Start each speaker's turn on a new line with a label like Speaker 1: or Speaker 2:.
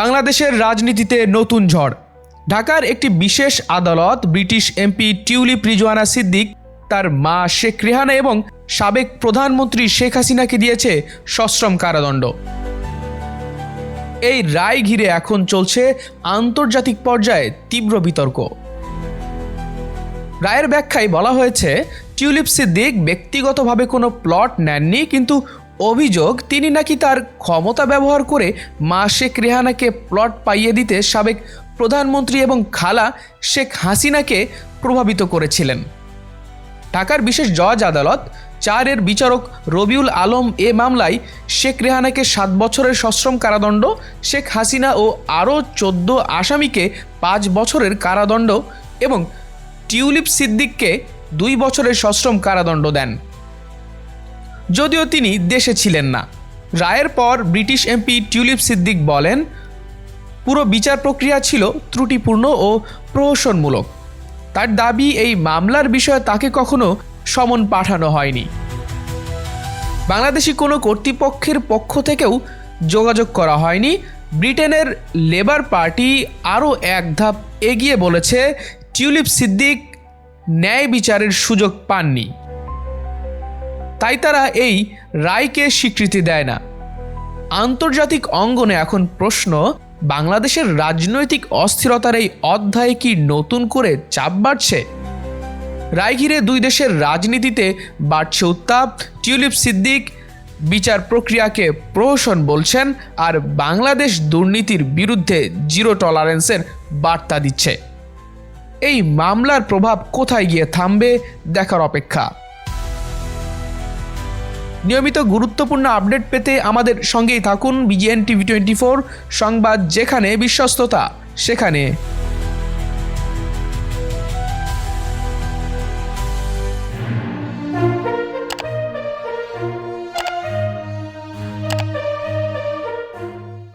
Speaker 1: বাংলাদেশের রাজনীতিতে নতুন ঝড়। ঢাকার একটি বিশেষ আদালত British MP tulip Rizwana Siddiq, তার মা শেখ রেহানা এবং সাবেক প্রধানমন্ত্রী শেখ হাসিনাকে দিয়েছে সশ্রম কারাদণ্ড। এই রায় ঘিরে এখন চলছে আন্তর্জাতিক পর্যায়ে তীব্র বিতর্ক। রায়ের ব্যাখ্যায় বলা হয়েছে, টিউলিপ সিদ্দিক ব্যক্তিগতভাবে কোনো প্লট নেননি, কিন্তু অভিযোগ, তিনি নাকি তার ক্ষমতা ব্যবহার করে মা শেখ রেহানাকে প্লট পাইয়ে দিতে সাবেক প্রধানমন্ত্রী এবং খালা শেখ হাসিনাকে প্রভাবিত করেছিলেন। ঢাকার বিশেষ জজ আদালত চারের বিচারক রবিউল আলম এ মামলায় শেখ রেহানাকে সাত বছরের সশ্রম কারাদণ্ড, শেখ হাসিনা ও আরও চোদ্দ আসামিকে পাঁচ বছরের কারাদণ্ড এবং টিউলিপ সিদ্দিককে দুই বছরের সশ্রম কারাদণ্ড দেন। যদিও তিনি দেশে ছিলেন না। রায়ের পর ব্রিটিশ এমপি টিউলিপ সিদ্দিক বলেন, পুরো বিচার প্রক্রিয়া ছিল ত্রুটিপূর্ণ ও প্রহসনমূলক। তার দাবি, এই মামলার বিষয়ে তাকে কখনো সমন পাঠানো হয়নি। বাংলাদেশি কোনো কর্তৃপক্ষের পক্ষ থেকেও যোগাযোগ করা হয়নি। ব্রিটেনের লেবার পার্টি আরও এক ধাপ এগিয়ে বলেছে, টিউলিপ সিদ্দিক ন্যায় বিচারের সুযোগ পাননি। তাই তারা এই রায়কে স্বীকৃতি দেয় না। আন্তর্জাতিক অঙ্গনে এখন প্রশ্ন, বাংলাদেশের রাজনৈতিক অস্থিরতার এই অধ্যায়ে কি নতুন করে চাপ বাড়ছে? রায় ঘিরে দুই দেশের রাজনীতিতে বাড়ছে উত্তাপ। টিউলিপ সিদ্দিক বিচার প্রক্রিয়াকে প্রহসন বলছেন আর বাংলাদেশ দুর্নীতির বিরুদ্ধে জিরো টলারেন্সের বার্তা দিচ্ছে। এই মামলার প্রভাব কোথায় গিয়ে থামবে, দেখার অপেক্ষা। নিয়মিত গুরুত্বপূর্ণ আপডেট পেতে আমাদের সঙ্গেই থাকুন বিজিএন টিভি টোয়েন্টি ফোর সংবাদ যেখানে বিশ্বস্ততা সেখানে।